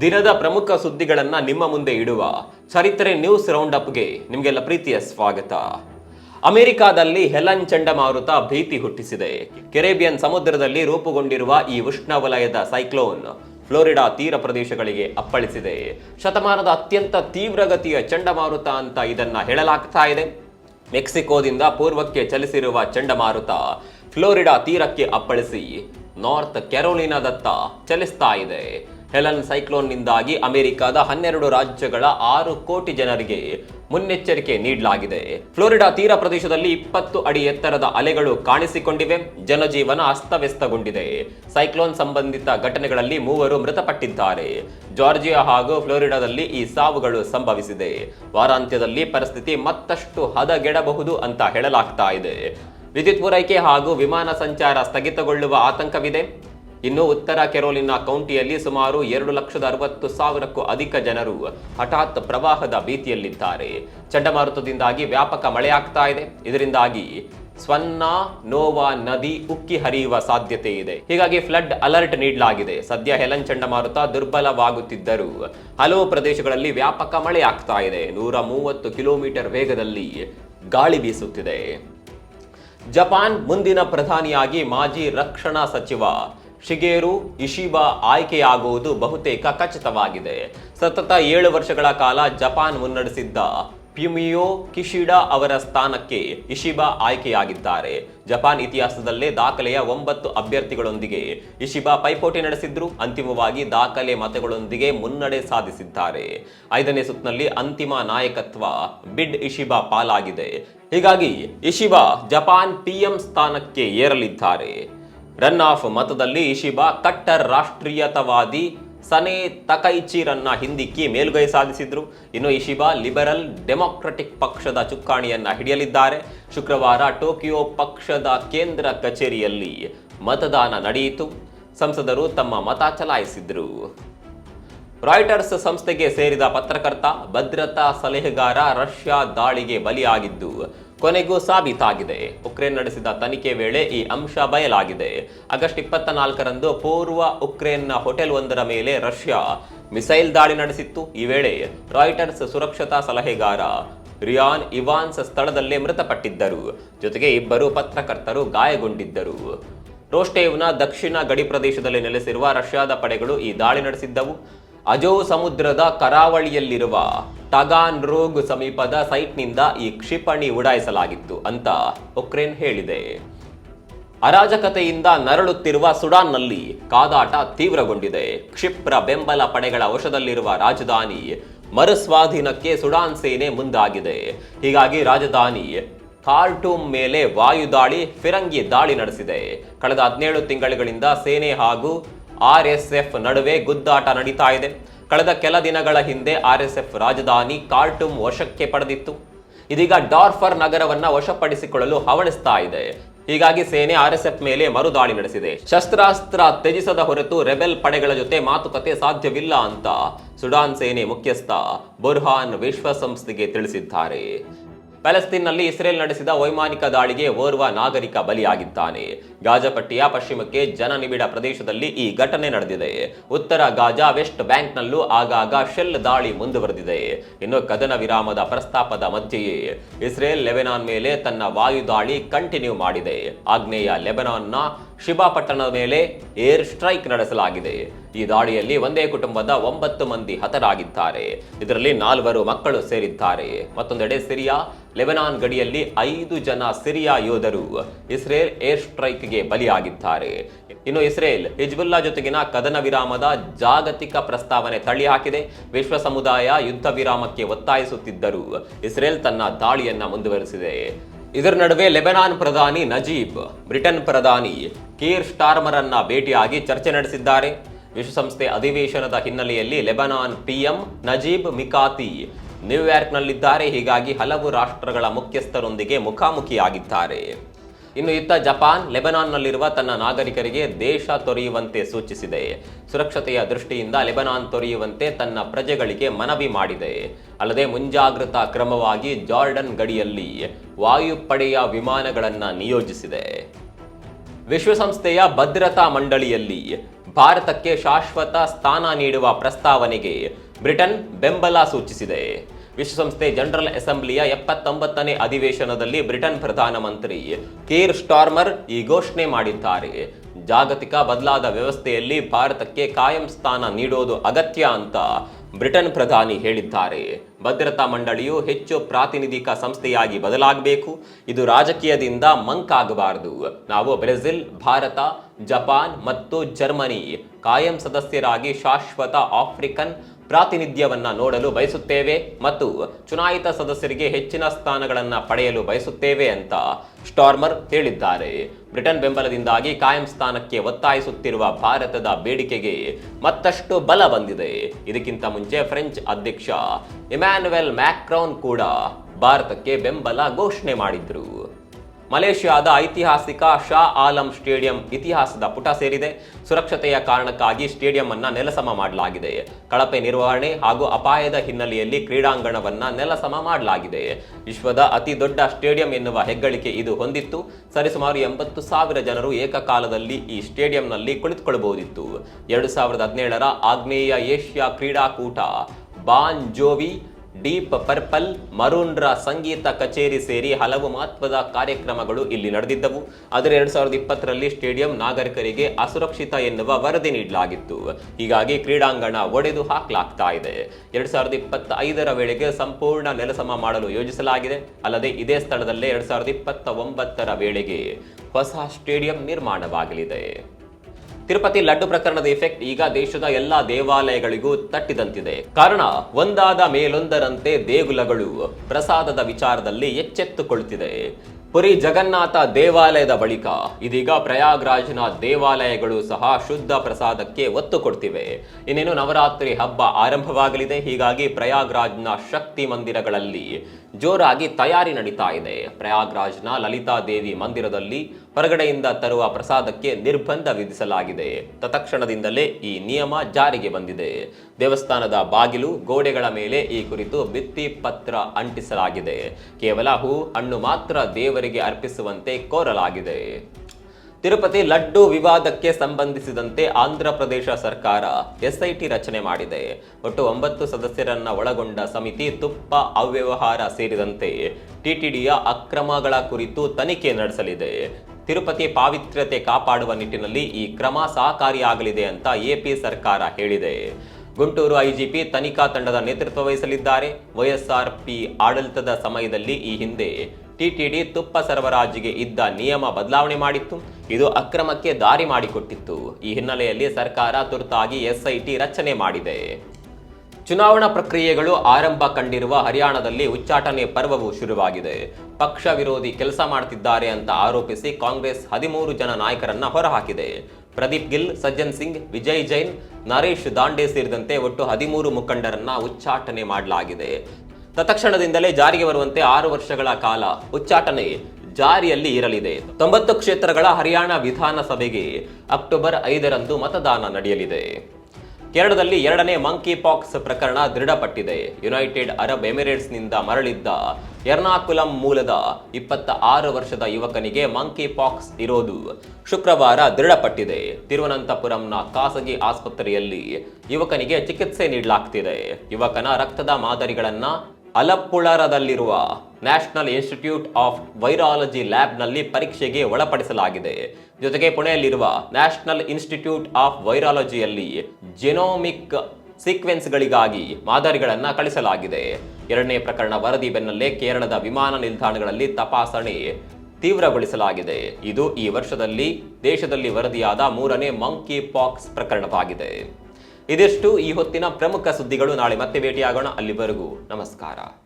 ದಿನದ ಪ್ರಮುಖ ಸುದ್ದಿಗಳನ್ನು ನಿಮ್ಮ ಮುಂದೆ ಇಡುವ ಚರಿತ್ರೆ ನ್ಯೂಸ್ ರೌಂಡ್ ಅಪ್ಗೆ ನಿಮಗೆಲ್ಲ ಪ್ರೀತಿಯ ಸ್ವಾಗತ. ಅಮೆರಿಕಾದಲ್ಲಿ ಹೆಲನ್ ಚಂಡಮಾರುತ ಭೀತಿ ಹುಟ್ಟಿಸಿದೆ. ಕೆರೇಬಿಯನ್ ಸಮುದ್ರದಲ್ಲಿ ರೂಪುಗೊಂಡಿರುವ ಈ ಉಷ್ಣವಲಯದ ಸೈಕ್ಲೋನ್ ಫ್ಲೋರಿಡಾ ತೀರ ಪ್ರದೇಶಗಳಿಗೆ ಅಪ್ಪಳಿಸಿದೆ. ಶತಮಾನದ ಅತ್ಯಂತ ತೀವ್ರಗತಿಯ ಚಂಡಮಾರುತ ಅಂತ ಇದನ್ನ ಹೇಳಲಾಗ್ತಾ ಇದೆ. ಮೆಕ್ಸಿಕೋದಿಂದ ಪೂರ್ವಕ್ಕೆ ಚಲಿಸಿರುವ ಚಂಡಮಾರುತ ಫ್ಲೋರಿಡಾ ತೀರಕ್ಕೆ ಅಪ್ಪಳಿಸಿ ನಾರ್ತ್ ಕೆರೋಲಿನಾದತ್ತ ಚಲಿಸ್ತಾ ಇದೆ. ಹೆಲನ್ ಸೈಕ್ಲೋನ್ನಿಂದಾಗಿ ಅಮೆರಿಕದ ಹನ್ನೆರಡು ರಾಜ್ಯಗಳ ಆರು ಕೋಟಿ ಜನರಿಗೆ ಮುನ್ನೆಚ್ಚರಿಕೆ ನೀಡಲಾಗಿದೆ. ಫ್ಲೋರಿಡಾ ತೀರ ಪ್ರದೇಶದಲ್ಲಿ ಇಪ್ಪತ್ತು ಅಡಿ ಎತ್ತರದ ಅಲೆಗಳು ಕಾಣಿಸಿಕೊಂಡಿವೆ. ಜನಜೀವನ ಅಸ್ತವ್ಯಸ್ತಗೊಂಡಿದೆ. ಸೈಕ್ಲೋನ್ ಸಂಬಂಧಿತ ಘಟನೆಗಳಲ್ಲಿ ಮೂವರು ಮೃತಪಟ್ಟಿದ್ದಾರೆ. ಜಾರ್ಜಿಯಾ ಹಾಗೂ ಫ್ಲೋರಿಡಾದಲ್ಲಿ ಈ ಸಾವುಗಳು ಸಂಭವಿಸಿದೆ. ವಾರಾಂತ್ಯದಲ್ಲಿ ಪರಿಸ್ಥಿತಿ ಮತ್ತಷ್ಟು ಹದಗೆಡಬಹುದು ಅಂತ ಹೇಳಲಾಗ್ತಾ ಇದೆ. ವಿದ್ಯುತ್ ಪೂರೈಕೆ ಹಾಗೂ ವಿಮಾನ ಸಂಚಾರ ಸ್ಥಗಿತಗೊಳ್ಳುವ ಆತಂಕವಿದೆ. ಇನ್ನು ಉತ್ತರ ಕೆರೋಲಿನಾ ಕೌಂಟಿಯಲ್ಲಿ ಸುಮಾರು ಎರಡು ಲಕ್ಷದ ಅರವತ್ತು ಸಾವಿರಕ್ಕೂ ಅಧಿಕ ಜನರು ಹಠಾತ್ ಪ್ರವಾಹದ ಭೀತಿಯಲ್ಲಿದ್ದಾರೆ. ಚಂಡಮಾರುತದಿಂದಾಗಿ ವ್ಯಾಪಕ ಮಳೆಯಾಗ್ತಾ ಇದೆ. ಇದರಿಂದಾಗಿ ಸ್ವನ್ನ ನೋವಾ ನದಿ ಉಕ್ಕಿ ಹರಿಯುವ ಸಾಧ್ಯತೆ ಇದೆ. ಹೀಗಾಗಿ ಫ್ಲಡ್ ಅಲರ್ಟ್ ನೀಡಲಾಗಿದೆ. ಸದ್ಯ ಹೆಲನ್ ಚಂಡಮಾರುತ ದುರ್ಬಲವಾಗುತ್ತಿದ್ದರೂ ಹಲವು ಪ್ರದೇಶಗಳಲ್ಲಿ ವ್ಯಾಪಕ ಮಳೆ ಆಗ್ತಾ ಇದೆ. ನೂರ ಮೂವತ್ತು ಕಿಲೋಮೀಟರ್ ವೇಗದಲ್ಲಿ ಗಾಳಿ ಬೀಸುತ್ತಿದೆ. ಜಪಾನ್ ಮುಂದಿನ ಪ್ರಧಾನಿಯಾಗಿ ಮಾಜಿ ರಕ್ಷಣಾ ಸಚಿವ ಶಿಗೇರು ಇಶಿಬಾ ಆಯ್ಕೆಯಾಗುವುದು ಬಹುತೇಕ ಖಚಿತವಾಗಿದೆ. ಸತತ ಏಳು ವರ್ಷಗಳ ಕಾಲ ಜಪಾನ್ ಮುನ್ನಡೆಸಿದ್ದ ಪ್ಯುಮಿಯೋ ಕಿಶಿಡಾ ಅವರ ಸ್ಥಾನಕ್ಕೆ ಇಶಿಬಾ ಆಯ್ಕೆಯಾಗಿದ್ದಾರೆ. ಜಪಾನ್ ಇತಿಹಾಸದಲ್ಲೇ ದಾಖಲೆಯ ಒಂಬತ್ತು ಅಭ್ಯರ್ಥಿಗಳೊಂದಿಗೆ ಇಶಿಬಾ ಪೈಪೋಟಿ ನಡೆಸಿದ್ರು, ಅಂತಿಮವಾಗಿ ದಾಖಲೆ ಮತಗಳೊಂದಿಗೆ ಮುನ್ನಡೆ ಸಾಧಿಸಿದ್ದಾರೆ. ಐದನೇ ಸುತ್ತಿನಲ್ಲಿ ಅಂತಿಮ ನಾಯಕತ್ವ ಬಿಡ್ ಇಶಿಬಾ ಪಾಲಾಗಿದೆ. ಹೀಗಾಗಿ ಇಶಿಬಾ ಜಪಾನ್ ಪಿಎಂ ಸ್ಥಾನಕ್ಕೆ ಏರಲಿದ್ದಾರೆ. ರನ್ ಆಫ್ ಮತದಲ್ಲಿ ಶಿಬಾ ಕಟ್ಟರ್ ರಾಷ್ಟ್ರೀಯತವಾದಿ ಸನೆ ತಕೈಚಿರನ್ನ ಹಿಂದಿಕ್ಕಿ ಮೇಲುಗೈ ಸಾಧಿಸಿದ್ರು. ಇನ್ನು ಇಶಿಬಾ ಲಿಬರಲ್ ಡೆಮಾಕ್ರೆಟಿಕ್ ಪಕ್ಷದ ಚುಕ್ಕಾಣಿಯನ್ನ ಹಿಡಿಯಲಿದ್ದಾರೆ. ಶುಕ್ರವಾರ ಟೋಕಿಯೋ ಪಕ್ಷದ ಕೇಂದ್ರ ಕಚೇರಿಯಲ್ಲಿ ಮತದಾನ ನಡೆಯಿತು. ಸಂಸದರು ತಮ್ಮ ಮತ ಚಲಾಯಿಸಿದ್ರು. ರಾಯ್ಟರ್ಸ್ ಸಂಸ್ಥೆಗೆ ಸೇರಿದ ಪತ್ರಕರ್ತ ಭದ್ರತಾ ಸಲಹೆಗಾರ ರಷ್ಯಾ ದಾಳಿಗೆ ಬಲಿಯಾಗಿದ್ದು ಕೊನೆಗೂ ಸಾಬೀತಾಗಿದೆ. ಉಕ್ರೇನ್ ನಡೆಸಿದ ತನಿಖೆ ವೇಳೆ ಈ ಅಂಶ ಬಯಲಾಗಿದೆ. ಆಗಸ್ಟ್ ಇಪ್ಪತ್ತ ನಾಲ್ಕರಂದು ಪೂರ್ವ ಉಕ್ರೇನ್ನ ಹೋಟೆಲ್ ಒಂದರ ಮೇಲೆ ರಷ್ಯಾ ಮಿಸೈಲ್ ದಾಳಿ ನಡೆಸಿತ್ತು. ಈ ವೇಳೆ ರಾಯ್ಟರ್ಸ್ ಸುರಕ್ಷತಾ ಸಲಹೆಗಾರ ರಿಯಾನ್ ಇವಾನ್ಸ್ ಸ್ಥಳದಲ್ಲೇ ಮೃತಪಟ್ಟಿದ್ದರು. ಜೊತೆಗೆ ಇಬ್ಬರು ಪತ್ರಕರ್ತರು ಗಾಯಗೊಂಡಿದ್ದರು. ರೋಸ್ಟೇವ್ನ ದಕ್ಷಿಣ ಗಡಿ ಪ್ರದೇಶದಲ್ಲಿ ನೆಲೆಸಿರುವ ರಷ್ಯಾದ ಪಡೆಗಳು ಈ ದಾಳಿ ನಡೆಸಿದ್ದವು. ಅಜೋ ಸಮುದ್ರದ ಕರಾವಳಿಯಲ್ಲಿರುವ ಟಗಾನ್ ರೋಗ್ ಸಮೀಪದ ಸೈಟ್ನಿಂದ ಈ ಕ್ಷಿಪಣಿ ಉಡಾಯಿಸಲಾಗಿತ್ತು ಅಂತ ಉಕ್ರೇನ್ ಹೇಳಿದೆ. ಅರಾಜಕತೆಯಿಂದ ನರಳುತ್ತಿರುವ ಸುಡಾನ್ನಲ್ಲಿ ಕಾದಾಟ ತೀವ್ರಗೊಂಡಿದೆ. ಕ್ಷಿಪ್ರ ಬೆಂಬಲ ಪಡೆಗಳ ವಶದಲ್ಲಿರುವ ರಾಜಧಾನಿ ಮರುಸ್ವಾಧೀನಕ್ಕೆ ಸುಡಾನ್ ಸೇನೆ ಮುಂದಾಗಿದೆ. ಹೀಗಾಗಿ ರಾಜಧಾನಿ ಕಾರ್ಟೂಮ್ ಮೇಲೆ ವಾಯುದಾಳಿ, ಫಿರಂಗಿ ದಾಳಿ ನಡೆಸಿದೆ. ಕಳೆದ ಹದಿನೇಳು ತಿಂಗಳುಗಳಿಂದ ಸೇನೆ ಹಾಗೂ ಆರ್ಎಸ್ಎಫ್ ನಡುವೆ ಗುದ್ದಾಟ ನಡೀತಾ ಇದೆ. ಕಳೆದ ಕೆಲ ದಿನಗಳ ಹಿಂದೆ ಆರ್ಎಸ್ಎಫ್ ರಾಜಧಾನಿ ಕಾರ್ಟೂಮ್ ವಶಕ್ಕೆ ಪಡೆದಿತ್ತು. ಇದೀಗ ಡಾರ್ಫರ್ ನಗರವನ್ನ ವಶಪಡಿಸಿಕೊಳ್ಳಲು ಹವಣಿಸ್ತಾ ಇದೆ. ಹೀಗಾಗಿ ಸೇನೆ ಆರ್ಎಸ್ಎಫ್ ಮೇಲೆ ಮರುದಾಳಿ ನಡೆಸಿದೆ. ಶಸ್ತ್ರಾಸ್ತ್ರ ತ್ಯಜಿಸದ ಹೊರತು ರೆಬೆಲ್ ಪಡೆಗಳ ಜೊತೆ ಮಾತುಕತೆ ಸಾಧ್ಯವಿಲ್ಲ ಅಂತ ಸುಡಾನ್ ಸೇನೆ ಮುಖ್ಯಸ್ಥ ಬುರ್ಹಾನ್ ವಿಶ್ವಸಂಸ್ಥೆಗೆ ತಿಳಿಸಿದ್ದಾರೆ. ಪ್ಯಾಲೆಸ್ತೀನ್ನಲ್ಲಿ ಇಸ್ರೇಲ್ ನಡೆಸಿದ ವೈಮಾನಿಕ ದಾಳಿಗೆ ಓರ್ವ ನಾಗರಿಕ ಬಲಿಯಾಗಿದ್ದಾನೆ. ಗಾಜಾಪಟ್ಟಿಯ ಪಶ್ಚಿಮಕ್ಕೆ ಜನನಿಬಿಡ ಪ್ರದೇಶದಲ್ಲಿ ಈ ಘಟನೆ ನಡೆದಿದೆ. ಉತ್ತರ ಗಾಜಾ ವೆಸ್ಟ್ ಬ್ಯಾಂಕ್ನಲ್ಲೂ ಆಗಾಗ ಶೆಲ್ ದಾಳಿ ಮುಂದುವರೆದಿದೆ. ಇನ್ನು ಕದನ ವಿರಾಮದ ಪ್ರಸ್ತಾಪದ ಮಧ್ಯೆಯೇ, ಇಸ್ರೇಲ್ ಲೆಬನಾನ್ ಮೇಲೆ ತನ್ನ ವಾಯು ದಾಳಿ ಕಂಟಿನ್ಯೂ ಮಾಡಿದೆ. ಆಗ್ನೇಯ ಲೆಬನಾನ್ನ ಶಿಬಾ ಪಟ್ಟಣದ ಮೇಲೆ ಏರ್ ಸ್ಟ್ರೈಕ್ ನಡೆಸಲಾಗಿದೆ. ಈ ದಾಳಿಯಲ್ಲಿ ಒಂದೇ ಕುಟುಂಬದ ಒಂಬತ್ತು ಮಂದಿ ಹತರಾಗಿದ್ದಾರೆ. ಇದರಲ್ಲಿ ನಾಲ್ವರು ಮಕ್ಕಳು ಸೇರಿದ್ದಾರೆ. ಮತ್ತೊಂದೆಡೆ ಸಿರಿಯಾ, ಲೆಬನಾನ್ ಗಡಿಯಲ್ಲಿ ಐದು ಜನ ಸಿರಿಯಾ ಯೋಧರು ಇಸ್ರೇಲ್ ಏರ್ ಸ್ಟ್ರೈಕ್ಗೆ ಬಲಿಯಾಗಿದ್ದಾರೆ. ಇನ್ನು ಇಸ್ರೇಲ್, ಹಿಜ್ಬುಲ್ಲಾ ಜೊತೆಗಿನ ಕದನ ವಿರಾಮದ ಜಾಗತಿಕ ಪ್ರಸ್ತಾವನೆ ತಳ್ಳಿಹಾಕಿದೆ. ವಿಶ್ವ ಸಮುದಾಯ ಯುದ್ಧ ವಿರಾಮಕ್ಕೆ ಒತ್ತಾಯಿಸುತ್ತಿದ್ದರೂ ಇಸ್ರೇಲ್ ತನ್ನ ದಾಳಿಯನ್ನ ಮುಂದುವರೆಸಿದೆ. ಇದರ ನಡುವೆ ಲೆಬನಾನ್ ಪ್ರಧಾನಿ ನಜೀಬ್, ಬ್ರಿಟನ್ ಪ್ರಧಾನಿ ಕೀರ್ ಸ್ಟಾರ್ಮರನ್ನ ಭೇಟಿಯಾಗಿ ಚರ್ಚೆ ನಡೆಸಿದ್ದಾರೆ. ವಿಶ್ವಸಂಸ್ಥೆ ಅಧಿವೇಶನದ ಹಿನ್ನೆಲೆಯಲ್ಲಿ ಲೆಬನಾನ್ ಪಿಎಂ ನಜೀಬ್ ಮಿಕಾತಿ ನ್ಯೂಯಾರ್ಕ್ನಲ್ಲಿದ್ದಾರೆ. ಹೀಗಾಗಿ ಹಲವು ರಾಷ್ಟ್ರಗಳ ಮುಖ್ಯಸ್ಥರೊಂದಿಗೆ ಮುಖಾಮುಖಿಯಾಗಿದ್ದಾರೆ. ಇನ್ನು ಇತ್ತ ಜಪಾನ್, ಲೆಬನಾನ್ನಲ್ಲಿರುವ ತನ್ನ ನಾಗರಿಕರಿಗೆ ದೇಶ ತೊರೆಯುವಂತೆ ಸೂಚಿಸಿದೆ. ಸುರಕ್ಷತೆಯ ದೃಷ್ಟಿಯಿಂದ ಲೆಬನಾನ್ ತೊರೆಯುವಂತೆ ತನ್ನ ಪ್ರಜೆಗಳಿಗೆ ಮನವಿ ಮಾಡಿದೆ. ಅಲ್ಲದೆ ಮುಂಜಾಗ್ರತಾ ಕ್ರಮವಾಗಿ ಜಾರ್ಡನ್ ಗಡಿಯಲ್ಲಿ ವಾಯುಪಡೆಯ ವಿಮಾನಗಳನ್ನು ನಿಯೋಜಿಸಿದೆ. ವಿಶ್ವಸಂಸ್ಥೆಯ ಭದ್ರತಾ ಮಂಡಳಿಯಲ್ಲಿ ಭಾರತಕ್ಕೆ ಶಾಶ್ವತ ಸ್ಥಾನ ನೀಡುವ ಪ್ರಸ್ತಾವನೆಗೆ ಬ್ರಿಟನ್ ಬೆಂಬಲ ಸೂಚಿಸಿದೆ. ವಿಶ್ವಸಂಸ್ಥೆ ಜನರಲ್ ಅಸೆಂಬ್ಲಿಯ ಎಪ್ಪತ್ತೊಂಬತ್ತನೇ ಅಧಿವೇಶನದಲ್ಲಿ ಬ್ರಿಟನ್ ಪ್ರಧಾನಮಂತ್ರಿ ಕೇರ್ ಸ್ಟಾರ್ಮರ್ ಈ ಘೋಷಣೆ ಮಾಡಿದ್ದಾರೆ. ಜಾಗತಿಕ ಬದಲಾದ ವ್ಯವಸ್ಥೆಯಲ್ಲಿ ಭಾರತಕ್ಕೆ ಕಾಯಂ ಸ್ಥಾನ ನೀಡೋದು ಅಗತ್ಯ ಅಂತ ಬ್ರಿಟನ್ ಪ್ರಧಾನಿ ಹೇಳಿದ್ದಾರೆ. ಭದ್ರತಾ ಮಂಡಳಿಯು ಹೆಚ್ಚು ಪ್ರಾತಿನಿಧಿಕ ಸಂಸ್ಥೆಯಾಗಿ ಬದಲಾಗಬೇಕು. ಇದು ರಾಜಕೀಯದಿಂದ ಮಂಕಾಗಬಾರದು. ನಾವು ಬ್ರೆಜಿಲ್, ಭಾರತ, ಜಪಾನ್ ಮತ್ತು ಜರ್ಮನಿ ಕಾಯಂ ಸದಸ್ಯರಾಗಿ ಶಾಶ್ವತ ಆಫ್ರಿಕನ್ ಪ್ರಾತಿನಿಧ್ಯವನ್ನ ನೋಡಲು ಬಯಸುತ್ತೇವೆ ಮತ್ತು ಚುನಾಯಿತ ಸದಸ್ಯರಿಗೆ ಹೆಚ್ಚಿನ ಸ್ಥಾನಗಳನ್ನು ಪಡೆಯಲು ಬಯಸುತ್ತೇವೆ ಅಂತ ಸ್ಟಾರ್ಮರ್ ಹೇಳಿದ್ದಾರೆ. ಬ್ರಿಟನ್ ಬೆಂಬಲದಿಂದಾಗಿ ಕಾಯಂ ಸ್ಥಾನಕ್ಕೆ ಒತ್ತಾಯಿಸುತ್ತಿರುವ ಭಾರತದ ಬೇಡಿಕೆಗೆ ಮತ್ತಷ್ಟು ಬಲ ಬಂದಿದೆ. ಇದಕ್ಕಿಂತ ಮುಂಚೆ ಫ್ರೆಂಚ್ ಅಧ್ಯಕ್ಷ ಇಮ್ಯಾನುವೆಲ್ ಮ್ಯಾಕ್ರೌನ್ ಕೂಡ ಭಾರತಕ್ಕೆ ಬೆಂಬಲ ಘೋಷಣೆ ಮಾಡಿದ್ರು. ಮಲೇಷ್ಯಾದ ಐತಿಹಾಸಿಕ ಶಾ ಆಲಂ ಸ್ಟೇಡಿಯಂ ಇತಿಹಾಸದ ಪುಟ ಸೇರಿದೆ. ಸುರಕ್ಷತೆಯ ಕಾರಣಕ್ಕಾಗಿ ಸ್ಟೇಡಿಯಂ ಅನ್ನ ನೆಲಸಮ ಮಾಡಲಾಗಿದೆ. ಕಳಪೆ ನಿರ್ವಹಣೆ ಹಾಗೂ ಅಪಾಯದ ಹಿನ್ನೆಲೆಯಲ್ಲಿ ಕ್ರೀಡಾಂಗಣವನ್ನ ನೆಲಸಮ ಮಾಡಲಾಗಿದೆ. ವಿಶ್ವದ ಅತಿ ದೊಡ್ಡ ಸ್ಟೇಡಿಯಂ ಎನ್ನುವ ಹೆಗ್ಗಳಿಕೆ ಇದು ಹೊಂದಿತ್ತು. ಸರಿಸುಮಾರು ಎಂಬತ್ತು ಸಾವಿರ ಜನರು ಏಕಕಾಲದಲ್ಲಿ ಈ ಸ್ಟೇಡಿಯಂನಲ್ಲಿ ಕುಳಿತುಕೊಳ್ಳಬಹುದಿತ್ತು. ಎರಡು ಸಾವಿರದ ಹದಿನೇಳರ ಆಗ್ನೇಯ ಏಷ್ಯಾ ಕ್ರೀಡಾಕೂಟ ಬಾನ್ ಜೋವಿ ಡೀಪ್ ಪರ್ಪಲ್ ಮರೂನ್ರ ಸಂಗೀತ ಕಚೇರಿ ಸೇರಿ ಹಲವು ಮಹತ್ವದ ಕಾರ್ಯಕ್ರಮಗಳು ಇಲ್ಲಿ ನಡೆದಿದ್ದವು. ಆದರೆ ಎರಡ್ ಸಾವಿರದ ಇಪ್ಪತ್ತರಲ್ಲಿ ಸ್ಟೇಡಿಯಂ ನಾಗರಿಕರಿಗೆ ಅಸುರಕ್ಷಿತ ಎನ್ನುವ ವರದಿ ನೀಡಲಾಗಿತ್ತು. ಹೀಗಾಗಿ ಕ್ರೀಡಾಂಗಣ ಒಡೆದು ಹಾಕಲಾಗ್ತಾ ಇದೆ. ಎರಡ್ ಸಾವಿರದ ಇಪ್ಪತ್ತೈದರ ವೇಳೆಗೆ ಸಂಪೂರ್ಣ ನೆಲಸಮ ಮಾಡಲು ಯೋಜಿಸಲಾಗಿದೆ. ಅಲ್ಲದೆ ಇದೇ ಸ್ಥಳದಲ್ಲೇ ಎರಡ್ ಸಾವಿರದ ಇಪ್ಪತ್ತ ಒಂಬತ್ತರ ವೇಳೆಗೆ ಹೊಸ ಸ್ಟೇಡಿಯಂ ನಿರ್ಮಾಣವಾಗಲಿದೆ. ತಿರುಪತಿ ಲಡ್ಡು ಪ್ರಕರಣದ ಎಫೆಕ್ಟ್ ಈಗ ದೇಶದ ಎಲ್ಲಾ ದೇವಾಲಯಗಳಿಗೂ ತಟ್ಟಿದಂತಿದೆ. ಕಾರಣ, ಒಂದಾದ ಮೇಲೊಂದರಂತೆ ದೇಗುಲಗಳು ಪ್ರಸಾದದ ವಿಚಾರದಲ್ಲಿ ಎಚ್ಚೆತ್ತುಕೊಳ್ತಿದೆ. ಪುರಿ ಜಗನ್ನಾಥ ದೇವಾಲಯದ ಬಳಿಕ ಇದೀಗ ಪ್ರಯಾಗ್ರಾಜ್ನ ದೇವಾಲಯಗಳು ಸಹ ಶುದ್ಧ ಪ್ರಸಾದಕ್ಕೆ ಒತ್ತು ಕೊಡ್ತಿವೆ. ಇನ್ನೇನು ನವರಾತ್ರಿ ಹಬ್ಬ ಆರಂಭವಾಗಲಿದೆ, ಹೀಗಾಗಿ ಪ್ರಯಾಗ್ರಾಜ್ನ ಶಕ್ತಿ ಮಂದಿರಗಳಲ್ಲಿ ಜೋರಾಗಿ ತಯಾರಿ ನಡೀತಾ ಇದೆ. ಪ್ರಯಾಗ್ರಾಜ್ನ ಲಲಿತಾ ದೇವಿ ಮಂದಿರದಲ್ಲಿ ಹೊರಗಡೆಯಿಂದ ತರುವ ಪ್ರಸಾದಕ್ಕೆ ನಿರ್ಬಂಧ ವಿಧಿಸಲಾಗಿದೆ. ತತ್ಕ್ಷಣದಿಂದಲೇ ಈ ನಿಯಮ ಜಾರಿಗೆ ಬಂದಿದೆ. ದೇವಸ್ಥಾನದ ಬಾಗಿಲು, ಗೋಡೆಗಳ ಮೇಲೆ ಈ ಕುರಿತು ಭಿತ್ತಿ ಪತ್ರ ಅಂಟಿಸಲಾಗಿದೆ. ಕೇವಲ ಹೂ, ಹಣ್ಣು ಮಾತ್ರ ದೇವರಿಗೆ ಅರ್ಪಿಸುವಂತೆ ಕೋರಲಾಗಿದೆ. ತಿರುಪತಿ ಲಡ್ಡು ವಿವಾದಕ್ಕೆ ಸಂಬಂಧಿಸಿದಂತೆ ಆಂಧ್ರ ಪ್ರದೇಶ ಸರ್ಕಾರ ಎಸ್ಐಟಿ ರಚನೆ ಮಾಡಿದೆ. ಒಟ್ಟು ಒಂಬತ್ತು ಸದಸ್ಯರನ್ನ ಒಳಗೊಂಡ ಸಮಿತಿ ತುಪ್ಪ ಅವ್ಯವಹಾರ ಸೇರಿದಂತೆ ಟಿಟಿಡಿಯ ಅಕ್ರಮಗಳ ಕುರಿತು ತನಿಖೆ ನಡೆಸಲಿದೆ. ತಿರುಪತಿ ಪಾವಿತ್ರ್ಯತೆ ಕಾಪಾಡುವ ನಿಟ್ಟಿನಲ್ಲಿ ಈ ಕ್ರಮ ಸಹಕಾರಿಯಾಗಲಿದೆ ಅಂತ ಎಪಿ ಸರ್ಕಾರ ಹೇಳಿದೆ. ಗುಂಟೂರು ಐಜಿಪಿ ತನಿಖಾ ತಂಡದ ನೇತೃತ್ವ ವಹಿಸಲಿದ್ದಾರೆ. ವೈಎಸ್ಆರ್ಪಿ ಆಡಳಿತದ ಸಮಯದಲ್ಲಿ ಈ ಹಿಂದೆ ಟಿಟಿಡಿ ತುಪ್ಪ ಸರಬರಾಜಿಗೆ ಇದ್ದ ನಿಯಮ ಬದಲಾವಣೆ ಮಾಡಿತ್ತು. ಇದು ಅಕ್ರಮಕ್ಕೆ ದಾರಿ ಮಾಡಿಕೊಟ್ಟಿತ್ತು. ಈ ಹಿನ್ನೆಲೆಯಲ್ಲಿ ಸರ್ಕಾರ ತುರ್ತಾಗಿ ಎಸ್ಐಟಿ ರಚನೆ ಮಾಡಿದೆ. ಚುನಾವಣಾ ಪ್ರಕ್ರಿಯೆಗಳು ಆರಂಭ ಕಂಡಿರುವ ಹರಿಯಾಣದಲ್ಲಿ ಉಚ್ಚಾಟನೆ ಪರ್ವವು ಶುರುವಾಗಿದೆ. ಪಕ್ಷ ವಿರೋಧಿ ಕೆಲಸ ಮಾಡುತ್ತಿದ್ದಾರೆ ಅಂತ ಆರೋಪಿಸಿ ಕಾಂಗ್ರೆಸ್ ಹದಿಮೂರು ಜನ ನಾಯಕರನ್ನ ಹೊರಹಾಕಿದೆ. ಪ್ರದೀಪ್ ಗಿಲ್, ಸಜ್ಜನ್ ಸಿಂಗ್, ವಿಜಯ್ ಜೈನ್, ನರೇಶ್ ದಾಂಡೆ ಸೇರಿದಂತೆ ಒಟ್ಟು ಹದಿಮೂರು ಮುಖಂಡರನ್ನ ಉಚ್ಚಾಟನೆ ಮಾಡಲಾಗಿದೆ. ತತ್ಕ್ಷಣದಿಂದಲೇ ಜಾರಿಗೆ ಬರುವಂತೆ ಆರು ವರ್ಷಗಳ ಕಾಲ ಉಚ್ಚಾಟನೆ ಜಾರಿಯಲ್ಲಿ ಇರಲಿದೆ. ತೊಂಬತ್ತು ಕ್ಷೇತ್ರಗಳ ಹರಿಯಾಣ ವಿಧಾನಸಭೆಗೆ ಅಕ್ಟೋಬರ್ ಐದರಂದು ಮತದಾನ ನಡೆಯಲಿದೆ. ಕೇರಳದಲ್ಲಿ ಎರಡನೇ ಮಂಕಿ ಪಾಕ್ಸ್ ಪ್ರಕರಣ ದೃಢಪಟ್ಟಿದೆ. ಯುನೈಟೆಡ್ ಅರಬ್ ಎಮಿರೇಟ್ಸ್ನಿಂದ ಮರಳಿದ್ದ ಎರ್ನಾಕುಲಂ ಮೂಲದ ಇಪ್ಪತ್ತ ಆರು ವರ್ಷದ ಯುವಕನಿಗೆ ಮಂಕಿ ಪಾಕ್ಸ್ ಇರೋದು ಶುಕ್ರವಾರ ದೃಢಪಟ್ಟಿದೆ. ತಿರುವನಂತಪುರಂನ ಖಾಸಗಿ ಆಸ್ಪತ್ರೆಯಲ್ಲಿ ಯುವಕನಿಗೆ ಚಿಕಿತ್ಸೆ ನೀಡಲಾಗ್ತಿದೆ. ಯುವಕನ ರಕ್ತದ ಮಾದರಿಗಳನ್ನ ಅಲಪ್ಪುಳರದಲ್ಲಿರುವ ನ್ಯಾಷನಲ್ ಇನ್ಸ್ಟಿಟ್ಯೂಟ್ ಆಫ್ ವೈರಾಲಜಿ ಲ್ಯಾಬ್ನಲ್ಲಿ ಪರೀಕ್ಷೆಗೆ ಒಳಪಡಿಸಲಾಗಿದೆ. ಜೊತೆಗೆ ಪುಣೆಯಲ್ಲಿರುವ ನ್ಯಾಷನಲ್ ಇನ್ಸ್ಟಿಟ್ಯೂಟ್ ಆಫ್ ವೈರಾಲಜಿಯಲ್ಲಿ ಜೆನೋಮಿಕ್ ಸೀಕ್ವೆನ್ಸ್ಗಳಿಗಾಗಿ ಮಾದರಿಗಳನ್ನು ಕಳಿಸಲಾಗಿದೆ. ಎರಡನೇ ಪ್ರಕರಣ ವರದಿ ಬೆನ್ನಲ್ಲೇ ಕೇರಳದ ವಿಮಾನ ನಿಲ್ದಾಣಗಳಲ್ಲಿ ತಪಾಸಣೆ ತೀವ್ರಗೊಳಿಸಲಾಗಿದೆ. ಇದು ಈ ವರ್ಷದಲ್ಲಿ ದೇಶದಲ್ಲಿ ವರದಿಯಾದ ಮೂರನೇ ಮಂಕಿ ಪಾಕ್ಸ್ ಪ್ರಕರಣವಾಗಿದೆ. ಇದಿಷ್ಟು ಈ ಹೊತ್ತಿನ ಪ್ರಮುಖ ಸುದ್ದಿಗಳು. ನಾಳೆ ಮತ್ತೆ ಭೇಟಿಯಾಗೋಣ. ಅಲ್ಲಿವರೆಗೂ ನಮಸ್ಕಾರ.